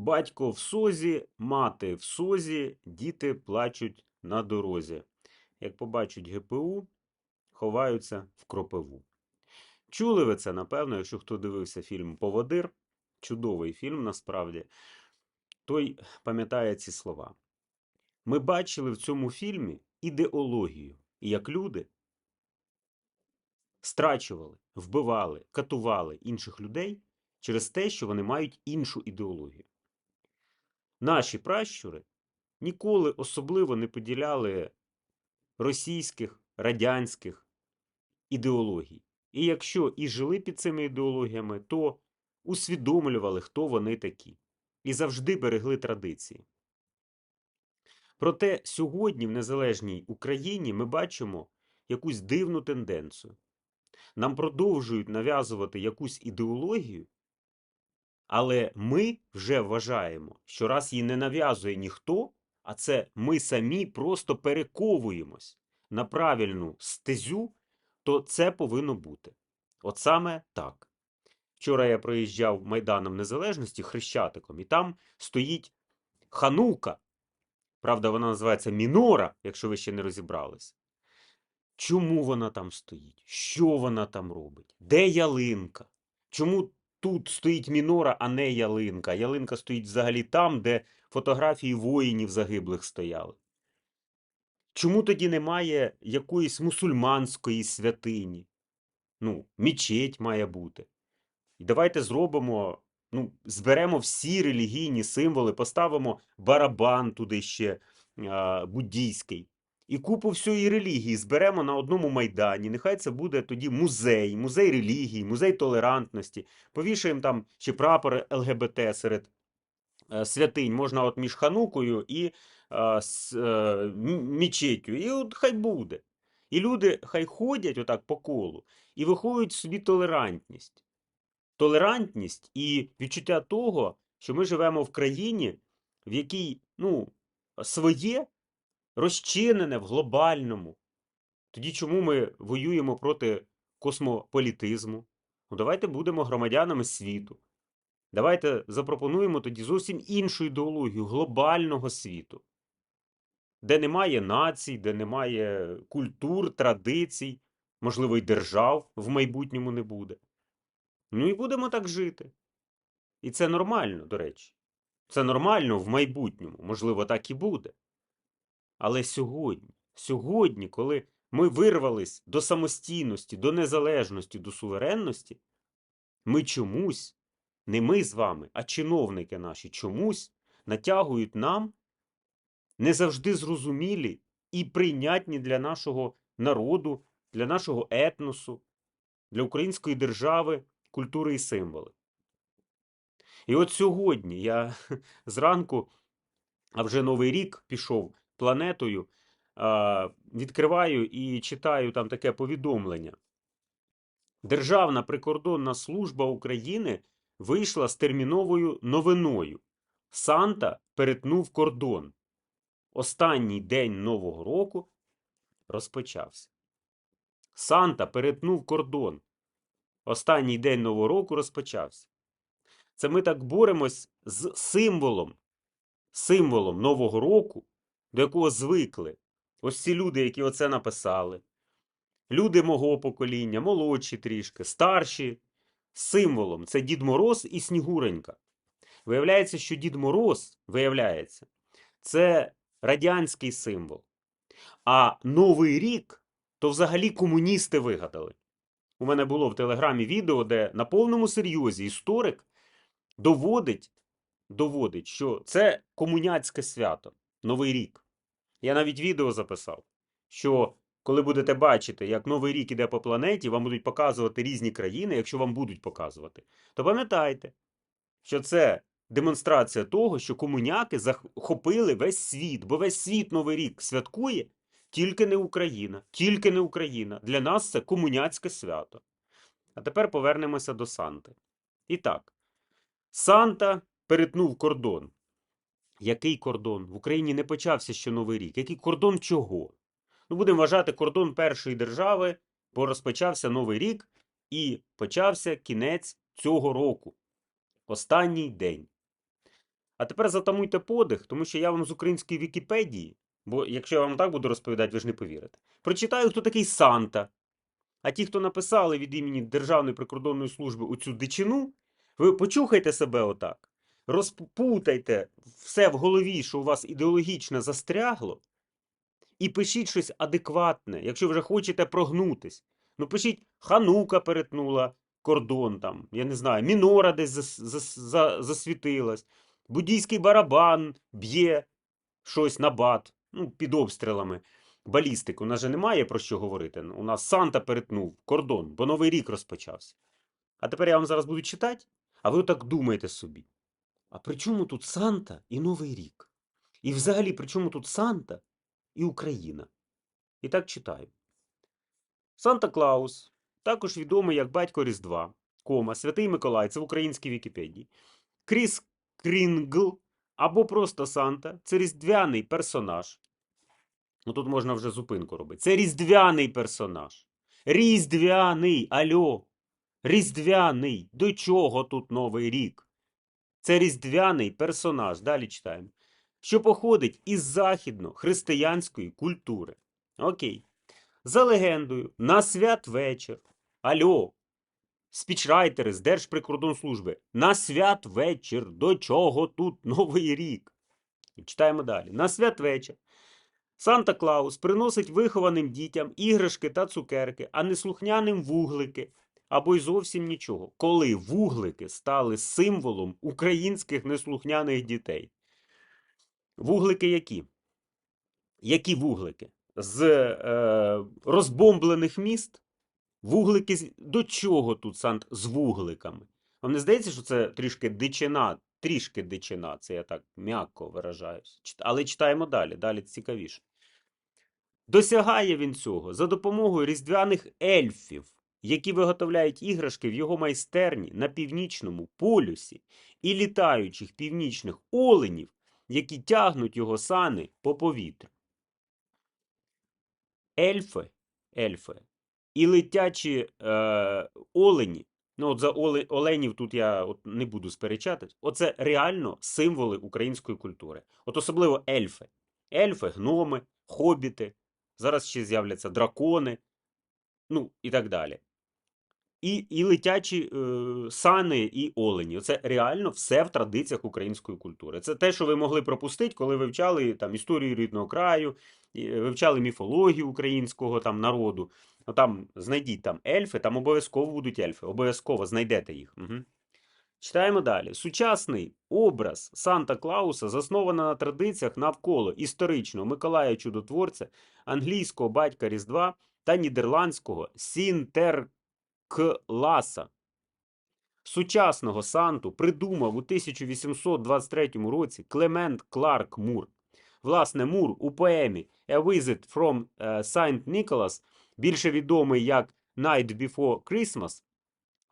Батько в созі, мати в созі, діти плачуть на дорозі. Як побачать ГПУ, ховаються в кропиву. Чули ви це, напевно, якщо хто дивився фільм Поводир, чудовий фільм насправді, той пам'ятає ці слова. Ми бачили в цьому фільмі ідеологію, як люди страчували, вбивали, катували інших людей через те, що вони мають іншу ідеологію. Наші пращури ніколи особливо не поділяли російських, радянських ідеологій. І якщо і жили під цими ідеологіями, то усвідомлювали, хто вони такі, і завжди берегли традиції. Проте сьогодні в незалежній Україні ми бачимо якусь дивну тенденцію. Нам продовжують нав'язувати якусь ідеологію, але ми вже вважаємо, що раз її не нав'язує ніхто, а це ми самі просто перековуємось на правильну стезю, то це повинно бути. От саме так. Вчора я проїжджав Майданом Незалежності Хрещатиком, і там стоїть ханука. Правда, вона називається Мінора, якщо ви ще не розібрались. Чому вона там стоїть? Що вона там робить? Де ялинка? Чому тут стоїть мінора, а не ялинка? Ялинка стоїть взагалі там, де фотографії воїнів загиблих стояли. Чому тоді немає якоїсь мусульманської святині? Ну, мечеть має бути. І давайте зробимо, ну, зберемо всі релігійні символи, поставимо барабан туди ще буддійський. І купу всієї релігії зберемо на одному майдані. Нехай це буде тоді музей, музей релігії, музей толерантності. Повішаємо там ще прапори ЛГБТ серед е, святинь. Можна от між Ханукою і е, с, е, м- І от хай буде. І люди хай ходять отак по колу і виховують в собі толерантність. Толерантність і відчуття того, що ми живемо в країні, в якій ну, своє розчинене в глобальному. Тоді чому ми воюємо проти космополітизму? Ну, давайте будемо громадянами світу. Давайте запропонуємо тоді зовсім іншу ідеологію глобального світу, де немає націй, де немає культур, традицій, можливо, й держав в майбутньому не буде. Ну і будемо так жити. І це нормально, до речі. Це нормально в майбутньому, можливо, так і буде. Але сьогодні, сьогодні, коли ми вирвались до самостійності, до незалежності, до суверенності, ми чомусь, не ми з вами, а чиновники наші чомусь натягують нам не завжди зрозумілі і прийнятні для нашого народу, для нашого етносу, для української держави культури і символи. І от сьогодні я зранку, а вже Новий рік пішов планетою, відкриваю і читаю там таке повідомлення. Державна прикордонна служба України вийшла з терміновою новиною. Санта перетнув кордон. Останній день Нового року розпочався. Санта перетнув кордон. Останній день Нового року розпочався. Це ми так боремось з символом, символом Нового року, до якого звикли. Ось ці люди, які оце написали. Люди мого покоління, молодші трішки, старші, символом. Це Дід Мороз і Снігуренька. Виявляється, що Дід Мороз, виявляється, це радянський символ. А Новий рік то взагалі комуністи вигадали. У мене було в телеграмі відео, де на повному серйозі історик доводить, доводить, що це комуняцьке свято, Новий рік. Я навіть відео записав, що коли будете бачити, як Новий рік іде по планеті, вам будуть показувати різні країни, якщо вам будуть показувати, то пам'ятайте, що це демонстрація того, що комуняки захопили весь світ, бо весь світ Новий рік святкує, тільки не Україна, тільки не Україна. Для нас це комуняцьке свято. А тепер повернемося до Санти. І так, Санта перетнув кордон. Який кордон? В Україні не почався ще Новий рік. Який кордон чого? Ну, будемо вважати кордон першої держави, бо розпочався Новий рік і почався кінець цього року. Останній день. А тепер затамуйте подих, тому що я вам з української Вікіпедії, бо якщо я вам так буду розповідати, ви ж не повірите. Прочитаю, хто такий Санта. А ті, хто написали від імені Державної прикордонної служби оцю дичину, ви почухайте себе отак, розпутайте все в голові, що у вас ідеологічно застрягло, і пишіть щось адекватне, якщо вже хочете прогнутись. Ну пишіть, Ханука перетнула кордон там, я не знаю, мінора десь зас, зас, за, засвітилась, буддійський барабан б'є щось на бат, ну, під обстрілами. Балістик, у нас же немає про що говорити. У нас Санта перетнув кордон, бо Новий рік розпочався. А тепер я вам зараз буду читати, а ви отак думаєте собі. А при чому тут Санта і Новий рік? І взагалі, при чому тут Санта і Україна? І так читаю. Санта Клаус, також відомий як батько Різдва, кома, Святий Миколай, це в українській Вікіпедії. Кріс Крінгл або просто Санта це різдвяний персонаж. Ну тут можна вже зупинку робити. Це різдвяний персонаж. Різдвяний, альо. Різдвяний. До чого тут Новий рік? Це різдвяний персонаж. Далі читаємо. Що походить із західно-християнської культури. Окей. За легендою, на святвечір. Альо. Спічрайтери з Держприкордонслужби. На святвечір. До чого тут Новий рік? Читаємо далі. На святвечір. Санта Клаус приносить вихованим дітям іграшки та цукерки, а не слухняним вуглики або й зовсім нічого, коли вуглики стали символом українських неслухняних дітей. Вуглики які? Які вуглики? З е, розбомблених міст? Вуглики до чого тут Сант з вугликами? Вам не здається, що це трішки дичина, трішки дичина, це я так м'яко виражаюсь. Але читаємо далі, далі цікавіше. Досягає він цього за допомогою різдвяних ельфів, які виготовляють іграшки в його майстерні на північному полюсі, і літаючих північних оленів, які тягнуть його сани по повітрю. Ельфи, ельфи і летячі е, олені. Ну, от за оле, оленів тут я от не буду сперечатись. Оце реально символи української культури. От особливо ельфи. Ельфи, гноми, хобіти. Зараз ще з'являться дракони, ну і так далі. І, і летячі е, сани і олені. Це реально все в традиціях української культури. Це те, що ви могли пропустити, коли вивчали там історію рідного краю, е, вивчали міфологію українського там народу. Ну там знайдіть там ельфи, там обов'язково будуть ельфи, обов'язково знайдете їх. Угу. Читаємо далі. Сучасний образ Санта Клауса заснований на традиціях навколо історичного Миколая Чудотворця, англійського батька Різдва та нідерландського Сінтеркласа. Сучасного Санту придумав у 1823 році Клемент Кларк Мур. Власне, Мур у поемі A Visit from е, Saint Nicholas, більше відомий як Night Before Christmas,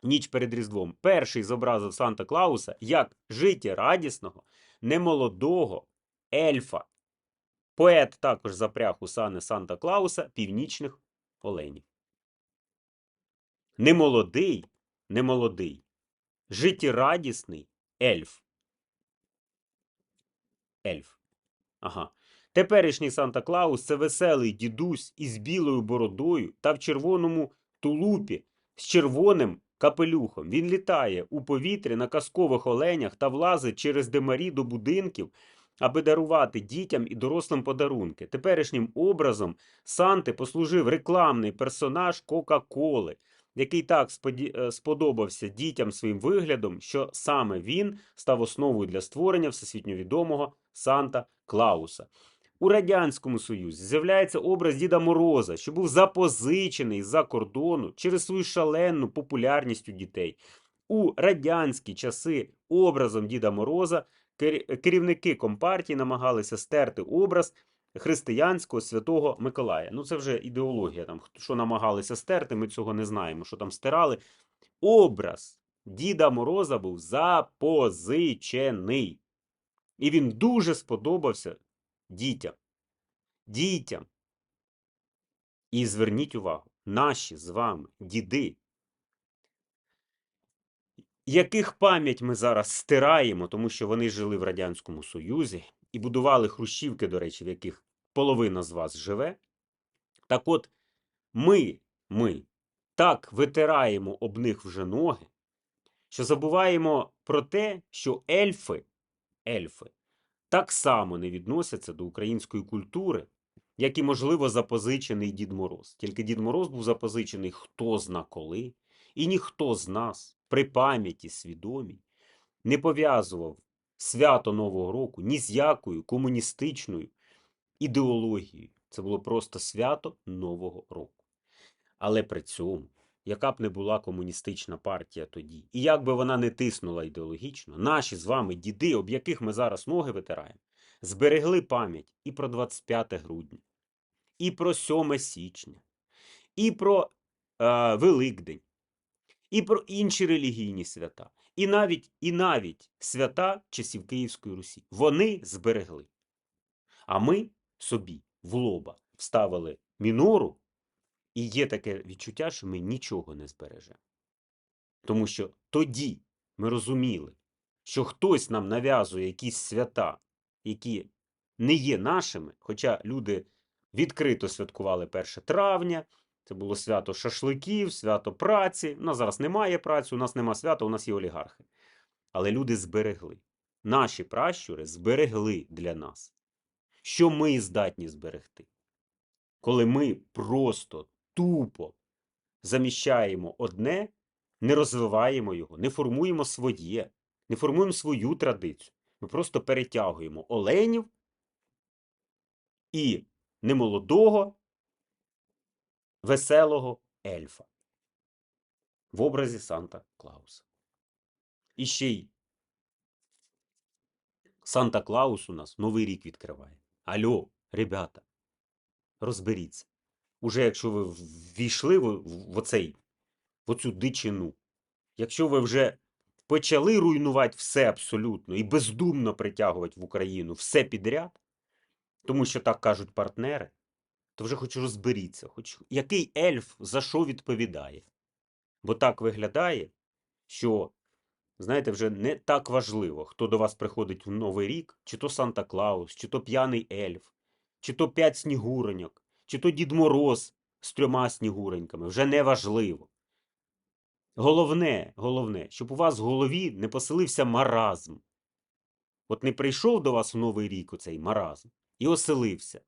Ніч перед Різдвом, перший зобразив Санта Клауса як життєрадісного, немолодого ельфа. Поет також запряг у сани Санта Клауса північних оленів. Немолодий, немолодий, життєрадісний ельф. Ельф. Ага. Теперішній Санта Клаус це веселий дідусь із білою бородою та в червоному тулупі з червоним капелюхом. Він літає у повітрі на казкових оленях та влазить через демарі до будинків, аби дарувати дітям і дорослим подарунки. Теперішнім образом Санти послужив рекламний персонаж Кока-Коли, який так е, сподобався дітям своїм виглядом, що саме він став основою для створення всесвітньо відомого Санта Клауса. У Радянському Союзі з'являється образ Діда Мороза, що був запозичений з-за кордону через свою шалену популярність у дітей. У радянські часи образом Діда Мороза керівники компартії намагалися стерти образ християнського святого Миколая. Ну це вже ідеологія. Там що намагалися стерти, ми цього не знаємо. Що там стирали. Образ Діда Мороза був запозичений. І він дуже сподобався дітям. Дітям. І зверніть увагу, наші з вами діди, яких пам'ять ми зараз стираємо, тому що вони жили в Радянському Союзі і будували хрущівки, до речі, в яких половина з вас живе. Так от, ми, ми так витираємо об них вже ноги, що забуваємо про те, що ельфи, ельфи так само не відносяться до української культури, як і, можливо, запозичений Дід Мороз. Тільки Дід Мороз був запозичений хто зна коли, і ніхто з нас при пам'яті свідомій не пов'язував свято Нового року ні з якою комуністичною ідеологією. Це було просто свято Нового року. Але при цьому, яка б не була комуністична партія тоді, і як би вона не тиснула ідеологічно, наші з вами діди, об яких ми зараз ноги витираємо, зберегли пам'ять і про 25 грудня, і про 7 січня, і про е, Великдень, і про інші релігійні свята, і навіть, і навіть свята часів Київської Русі. Вони зберегли. А ми собі в лоба вставили мінору, і є таке відчуття, що ми нічого не збережемо. Тому що тоді ми розуміли, що хтось нам нав'язує якісь свята, які не є нашими, хоча люди відкрито святкували 1 травня, це було свято шашликів, свято праці. У нас зараз немає праці, у нас нема свята, у нас є олігархи. Але люди зберегли. Наші пращури зберегли для нас. Що ми здатні зберегти? Коли ми просто тупо заміщаємо одне, не розвиваємо його, не формуємо своє, не формуємо свою традицію. Ми просто перетягуємо оленів і немолодого, веселого ельфа в образі Санта Клауса. І ще й Санта Клаус у нас Новий рік відкриває. Альо, ребята, розберіться. Уже якщо ви ввійшли в, оцей, в оцю дичину, якщо ви вже почали руйнувати все абсолютно і бездумно притягувати в Україну все підряд, тому що так кажуть партнери, то вже хоч розберіться, хоч який ельф за що відповідає. Бо так виглядає, що, знаєте, вже не так важливо, хто до вас приходить в Новий рік, чи то Санта Клаус, чи то п'яний ельф, чи то п'ять снігуроньок, чи то Дід Мороз з трьома снігуреньками. Вже не важливо. Головне, головне, щоб у вас в голові не поселився маразм. От не прийшов до вас в Новий рік оцей маразм і оселився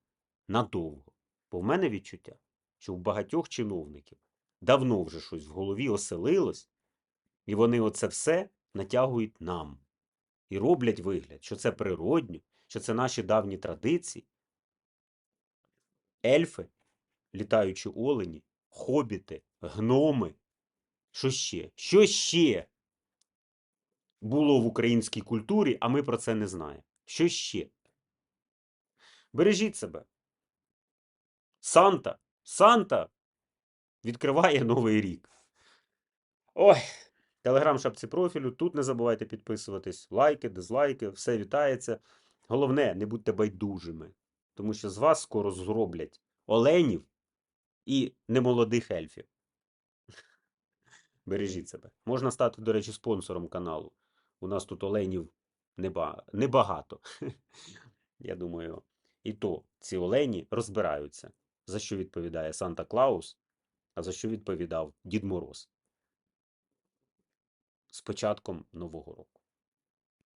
надовго. Бо в мене відчуття, що у багатьох чиновників давно вже щось в голові оселилось, і вони оце все натягують нам. І роблять вигляд, що це природньо, що це наші давні традиції. Ельфи, літаючі олені, хобіти, гноми. Що ще? Що ще було в українській культурі, а ми про це не знаємо? Що ще? Бережіть себе. Санта, Санта відкриває новий рік. Ой, телеграм шапці профілю. Тут не забувайте підписуватись. Лайки, дизлайки, все вітається. Головне, не будьте байдужими, тому що з вас скоро зроблять оленів і немолодих ельфів. Бережіть себе. Можна стати, до речі, спонсором каналу. У нас тут оленів неба... небагато. Я думаю, і то ці олені розбираються, за що відповідає Санта Клаус, а за що відповідав Дід Мороз з початком Нового року.